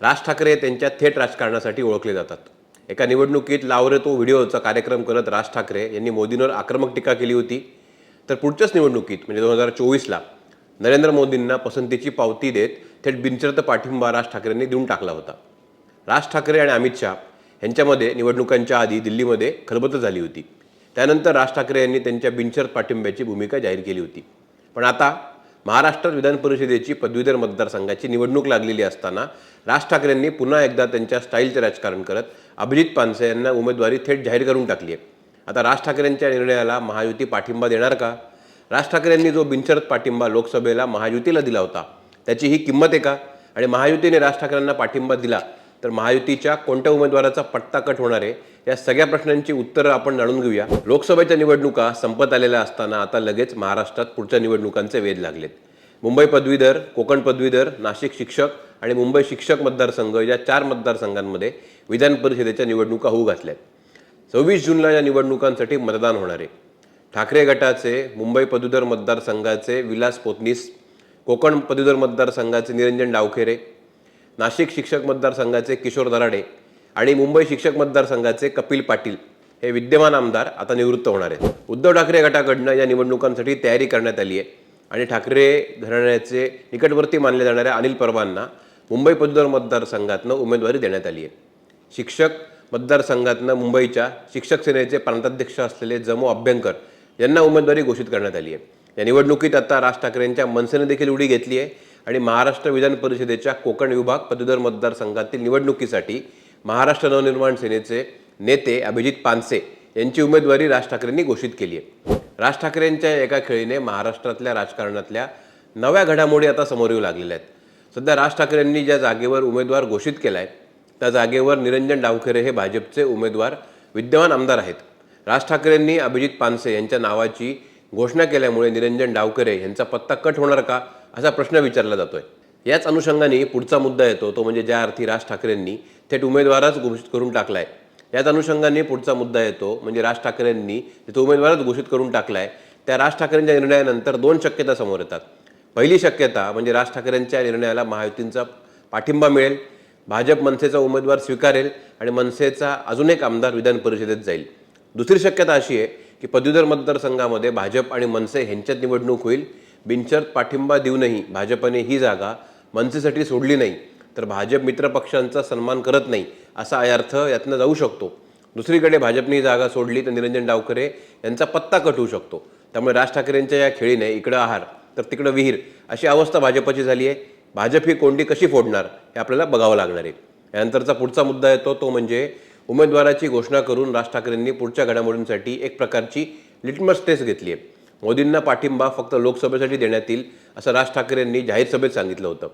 राज ठाकरे त्यांच्या थेट राजकारणासाठी ओळखले जातात. एका निवडणुकीत लावरे तो व्हिडिओचा कार्यक्रम करत राज ठाकरे यांनी मोदींवर आक्रमक टीका केली होती. तर पुढच्याच निवडणुकीत म्हणजे दोन हजार चोवीसला नरेंद्र मोदींना पसंतीची पावती देत थेट बिनचरत पाठिंबा राज ठाकरेंनी देऊन टाकला होता. राज ठाकरे आणि अमित शहा यांच्यामध्ये निवडणुकांच्या आधी दिल्लीमध्ये खलबत झाली होती. त्यानंतर राज ठाकरे यांनी त्यांच्या बिनशर्त पाठिंब्याची भूमिका जाहीर केली होती. पण आता महाराष्ट्र विधान परिषदेची पदवीधर मतदारसंघाची निवडणूक लागलेली असताना राज ठाकरेंनी पुन्हा एकदा त्यांच्या स्टाईलचे राजकारण करत अभिजित पानसे यांना उमेदवारी थेट जाहीर करून टाकली आहे. आता राज ठाकरेंच्या निर्णयाला महायुती पाठिंबा देणार का? राज ठाकरेंनी जो बिनशरत पाठिंबा लोकसभेला महायुतीला दिला होता त्याची ही किंमत आहे का? आणि महायुतीने राज ठाकरेंना पाठिंबा दिला तर महायुतीच्या कोणत्या उमेदवाराचा पट्टा कट होणार आहे या सगळ्या प्रश्नांची उत्तरं आपण जाणून घेऊया. लोकसभेच्या निवडणुका संपत आलेल्या असताना आता लगेच महाराष्ट्रात पुढच्या निवडणुकांचे वेध लागलेत. मुंबई पदवीधर कोकण पदवीधर नाशिक शिक्षक आणि मुंबई शिक्षक मतदारसंघ या चार मतदारसंघांमध्ये विधान परिषदेच्या निवडणुका होऊ घातल्यात. सव्वीस जूनला या निवडणुकांसाठी मतदान होणार आहे. ठाकरे गटाचे मुंबई पदवीधर मतदारसंघाचे विलास पोतनीस कोकण पदवीधर मतदारसंघाचे निरंजन डावखेरे नाशिक शिक्षक मतदारसंघाचे किशोर दराडे आणि मुंबई शिक्षक मतदारसंघाचे कपिल पाटील हे विद्यमान आमदार आता निवृत्त होणार आहेत. उद्धव ठाकरे गटाकडनं या निवडणुकांसाठी तयारी करण्यात आली आहे आणि ठाकरे घराण्याचे निकटवर्ती मानले जाणाऱ्या अनिल परबांना मुंबई पदवीधर मतदारसंघातनं उमेदवारी देण्यात आली आहे. शिक्षक मतदारसंघातनं मुंबईच्या शिक्षक सेनेचे प्रांताध्यक्ष असलेले जमो अभ्यंकर यांना उमेदवारी घोषित करण्यात आली आहे. या निवडणुकीत आता राज ठाकरेंच्या मनसेने देखील उडी घेतली आहे. आणि महाराष्ट्र विधान परिषदेच्या कोकण विभाग पदवीधर मतदारसंघातील निवडणुकीसाठी महाराष्ट्र नवनिर्माण सेनेचे नेते अभिजित पानसे यांची उमेदवारी राज ठाकरेंनी घोषित केली आहे. राज ठाकरेंच्या एका खेळीने महाराष्ट्रातल्या राजकारणातल्या नव्या घडामोडी आता समोर येऊ लागलेल्या आहेत. सध्या राज ठाकरेंनी ज्या जागेवर उमेदवार घोषित केला आहे त्या जागेवर निरंजन डावखेरे हे भाजपचे उमेदवार विद्यमान आमदार आहेत. राज ठाकरेंनी अभिजित पानसे यांच्या नावाची घोषणा केल्यामुळे निरंजन डावकरे यांचा पत्ता कट होणार का? असा प्रश्न विचारला जातोय. याच अनुषंगाने पुढचा मुद्दा येतो तो म्हणजे ज्या अर्थी राज ठाकरेंनी थेट उमेदवारच घोषित करून टाकलाय. याच अनुषंगाने पुढचा मुद्दा येतो म्हणजे राज ठाकरेंनी तो उमेदवारच घोषित करून टाकलाय. त्या राज ठाकरेंच्या निर्णयानंतर दोन शक्यता समोर येतात. पहिली शक्यता म्हणजे राज ठाकरेंच्या निर्णयाला महायुतींचा पाठिंबा मिळेल भाजप मनसेचा उमेदवार स्वीकारेल आणि मनसेचा अजून एक आमदार विधान परिषदेत जाईल. दुसरी शक्यता अशी आहे की पदवीधर मतदारसंघामध्ये भाजप आणि मनसे ह्यांच्यात निवडणूक होईल. बिनशर्त पाठिंबा देऊनही भाजपने ही जागा मनसेसाठी सोडली नाही तर भाजप मित्र पक्षांचा सन्मान करत नाही असा अर्थ यातनं जाऊ शकतो. दुसरीकडे भाजपने ही जागा सोडली तर निरंजन डावखरे यांचा पत्ता कट होऊ शकतो. त्यामुळे राज ठाकरेंच्या या खेळीने इकडं आहार तर तिकडं विहीर अशी अवस्था भाजपची झाली आहे. भाजप ही कोंडी कशी फोडणार हे आपल्याला बघावं लागणार आहे. यानंतरचा पुढचा मुद्दा येतो तो म्हणजे उमेदवाराची घोषणा करून राज ठाकरेंनी पुढच्या घडामोडींसाठी एक प्रकारची लिटमस टेस्ट घेतली आहे. मोदींना पाठिंबा फक्त लोकसभेसाठी देण्यात येईल असं राज ठाकरेंनी जाहीर सभेत सांगितलं होतं.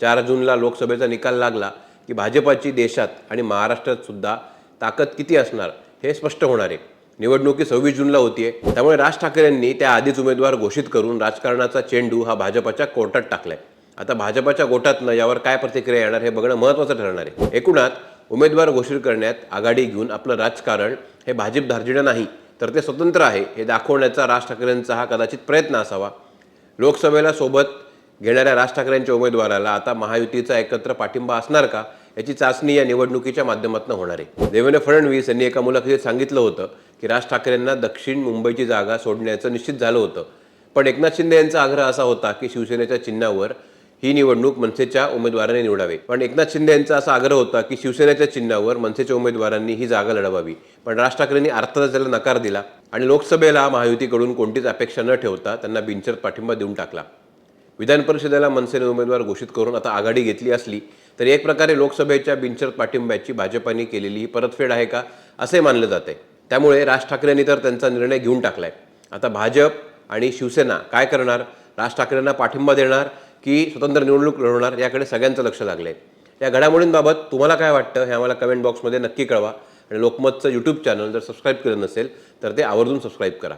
चार जूनला लोकसभेचा निकाल लागला की भाजपाची देशात आणि महाराष्ट्रात सुद्धा ताकद किती असणार हे स्पष्ट होणार आहे. निवडणुकी सव्वीस जूनला होतीये त्यामुळे राज ठाकरेंनी त्या आधीच उमेदवार घोषित करून राजकारणाचा चेंडू हा भाजपाच्या कोर्टात टाकलाय. आता भाजपाच्या गोटातनं यावर काय प्रतिक्रिया येणार हे बघणं महत्त्वाचं ठरणार आहे. एकूणात उमेदवार घोषित करण्यात आघाडी घेऊन आपलं राजकारण हे भाजप धार्जिणं नाही तर ते स्वतंत्र आहे हे दाखवण्याचा राज ठाकरेंचा हा कदाचित प्रयत्न असावा. लोकसभेला सोबत घेणाऱ्या राज ठाकरेंच्या उमेदवाराला आता महायुतीचा एकत्र पाठिंबा असणार का याची चाचणी या निवडणुकीच्या माध्यमातून होणार आहे. देवेंद्र फडणवीस यांनी एका मुलाखतीत सांगितलं होतं की राज ठाकरेंना दक्षिण मुंबईची जागा सोडण्याचं निश्चित झालं होतं. पण एकनाथ शिंदे यांचा आग्रह असा होता की शिवसेनेच्या चिन्हावर ही निवडणूक मनसेच्या उमेदवाराने निवडावी. पण एकनाथ शिंदे यांचा असा आग्रह होता की शिवसेनेच्या चिन्हावर मनसेच्या उमेदवारांनी ही जागा लढवावी. पण राज ठाकरेंनी अर्थातच त्याला नकार दिला आणि लोकसभेला महायुतीकडून कोणतीच अपेक्षा न ठेवता त्यांना बिनशर्त पाठिंबा देऊन टाकला. विधान परिषदेला मनसेने उमेदवार घोषित करून आता आघाडी घेतली असली तरी एक प्रकारे लोकसभेच्या बिनशर्त पाठिंब्याची भाजपाने केलेली ही परतफेड आहे का असे मानलं जाते. त्यामुळे राज ठाकरेंनी तर त्यांचा निर्णय घेऊन टाकलाय. आता भाजप आणि शिवसेना काय करणार? राज ठाकरेंना पाठिंबा देणार की स्वतंत्र निवडणूक लढवणार याकडे सगळ्यांचं लक्ष लागलंय. या घडामोडींबाबत तुम्हाला काय वाटतं हे आम्हाला कमेंट बॉक्समध्ये नक्की कळवा. आणि लोकमतचं यूट्यूब चॅनल जर सबस्क्राईब केलं नसेल तर ते आवर्जून सबस्क्राईब करा.